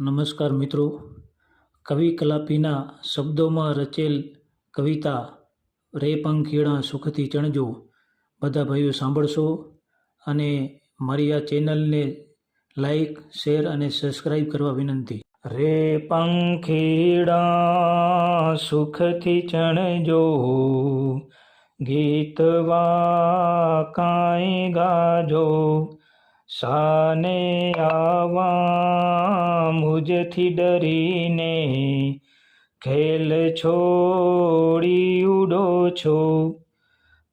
નમસ્કાર મિત્રો. કવિ કલાપીના શબ્દોમાં રચેલ કવિતા રે પંખીણા સુખથી ચણજો. બધા ભાઈઓ સાંભળશો અને મારી આ ચેનલને લાઈક, શેર અને સબસ્ક્રાઈબ કરવા વિનંતી. રે પંખીડા સુખથી ચણજો. ગીતવા કાંઈ ગાજો. સાને આવા મુજથી ડરીને ખેલ છોડી ઉડો છો.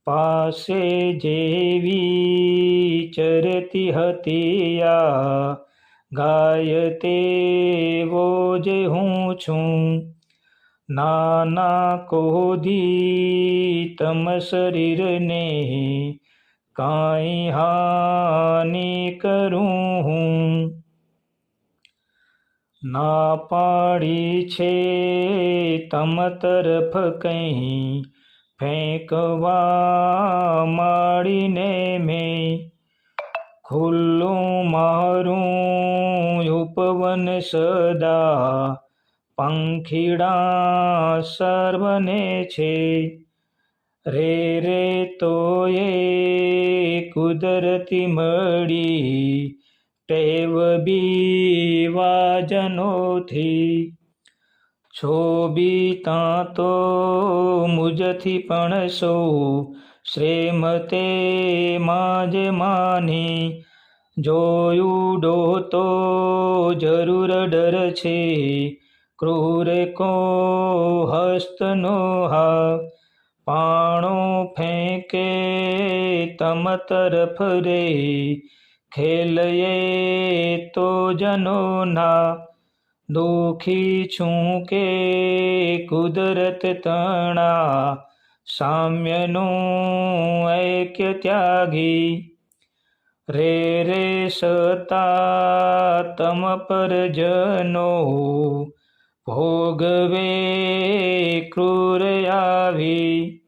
પાસે જેવી ચરતી હતી આ ગાય તેવો જે હું છું. નાના કોધી તમ શરીરને કાંઈ હાની કરું હું. ના પાડી છે તમ તરફ કંઈ. ફેંકવા માડીને મેં ખુલ્લું મારું ઉપવન સદા. પંખીડા સર્વને છે. રે રે તો એ કુદરતી મળી. ટેવ બીવાજનોથી છોબીતા તો મુજથી પણ સૌ શ્રેમતે માજ માની જોયું ડો તો જરૂર ડર છે ક્રૂર કો હસ્તનો હા પાણો ફેંકે તમ તરફ રે ખેલયે તો જનોના, દુખી છું કે કુદરત તણા, સામ્યનું ઐક્ય ત્યાગી. રે રે સતા તમ પર જનો, ભોગવે ક્રૂર આવી.